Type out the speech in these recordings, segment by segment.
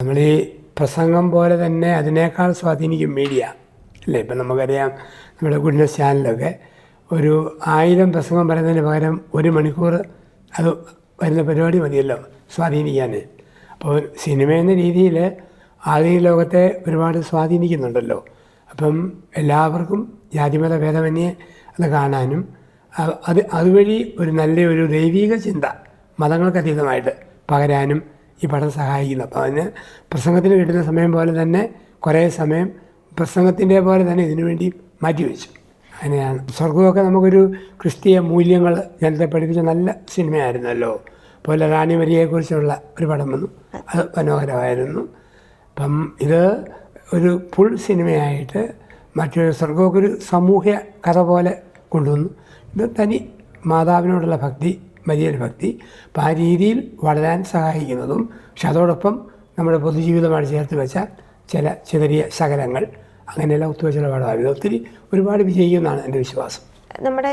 നമ്മൾ ഈ പ്രസംഗം പോലെ തന്നെ അതിനേക്കാൾ സ്വാധീനിക്കും മീഡിയ അല്ലേ? ഇപ്പം നമുക്കറിയാം നമ്മുടെ ഗുഡ്നസ് ചാനലൊക്കെ ഒരു ആയിരം പ്രസംഗം പറയുന്നതിന് പകരം ഒരു മണിക്കൂർ അത് വരുന്ന പരിപാടി മതിയല്ലോ സ്വാധീനിക്കാൻ. അപ്പോൾ സിനിമ എന്ന രീതിയിൽ ആധുനിക ലോകത്തെ ഒരുപാട് സ്വാധീനിക്കുന്നുണ്ടല്ലോ. അപ്പം എല്ലാവർക്കും ജാതിമത ഭേദമന്യേ അത് കാണാനും അത് അതുവഴി ഒരു നല്ലൊരു ദൈവിക ചിന്ത മതങ്ങൾക്കതീതമായിട്ട് പകരാനും ഈ പഠനം സഹായിക്കുന്നത് അപ്പോൾ അതിന് പ്രസംഗത്തിന് കിട്ടുന്ന സമയം പോലെ തന്നെ കുറേ സമയം പ്രസംഗത്തിന്റെ പോലെ തന്നെ ഇതിനു വേണ്ടി മാറ്റിവെച്ചു അങ്ങനെയാണ്. സ്വർഗമൊക്കെ നമുക്കൊരു ക്രിസ്തീയ മൂല്യങ്ങൾ ജനത്തെ പഠിപ്പിച്ച നല്ല സിനിമയായിരുന്നല്ലോ. പോലെ റാണി മരിയെക്കുറിച്ചുള്ള ഒരു പടം വന്നു. അത് മനോഹരമായിരുന്നു. അപ്പം ഇത് ഒരു ഫുൾ സിനിമയായിട്ട് മറ്റൊരു സ്വർഗമൊക്കെ ഒരു സമൂഹ കഥ പോലെ കൊണ്ടുവന്നു. ഇത് തനി മാതാവിനോടുള്ള ഭക്തി വലിയൊരു ഭക്തി അപ്പോൾ ആ രീതിയിൽ വളരാൻ സഹായിക്കുന്നതും പക്ഷെ അതോടൊപ്പം നമ്മുടെ പൊതുജീവിതമായിട്ട് ചേർത്ത് വെച്ച ചില ചെറിയ ശകലങ്ങൾ അങ്ങനെയെല്ലാം ഒത്തുവെച്ചുള്ള പടമാണ് ഇത് ഒത്തിരി ഒരുപാട് വിജയിക്കുമെന്നാണ് എന്റെ വിശ്വാസം. നമ്മുടെ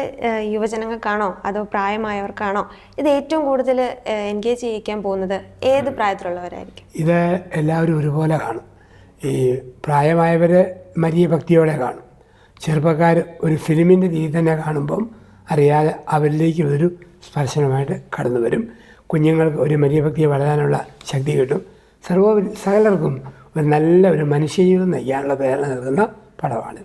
യുവജനങ്ങൾക്കാണോ അതോ പ്രായമായവർക്കാണോ ഇത് ഏറ്റവും കൂടുതൽ എൻഗേജ് ചെയ്യിക്കാൻ പോകുന്നത്? ഏത് പ്രായത്തിലുള്ളവരായിരിക്കും? ഇത് എല്ലാവരും ഒരുപോലെ കാണും. ഈ പ്രായമായവർ മരിയ ഭക്തിയോടെ കാണും. ചെറുപ്പക്കാർ ഒരു ഫിലിമിന്റെ രീതി തന്നെ കാണുമ്പം അറിയാതെ അവരിലേക്ക് ഒരു സ്പർശനമായിട്ട് കടന്നു വരും. കുഞ്ഞുങ്ങൾക്ക് ഒരു മരിയ ഭക്തിയെ വളരാനുള്ള ശക്തി കിട്ടും. സർവ സകലർക്കും ഒരു നല്ല ഒരു മനുഷ്യജീവിതം നയിക്കാനുള്ള പ്രേരണ നൽകുന്ന പടമാണ്.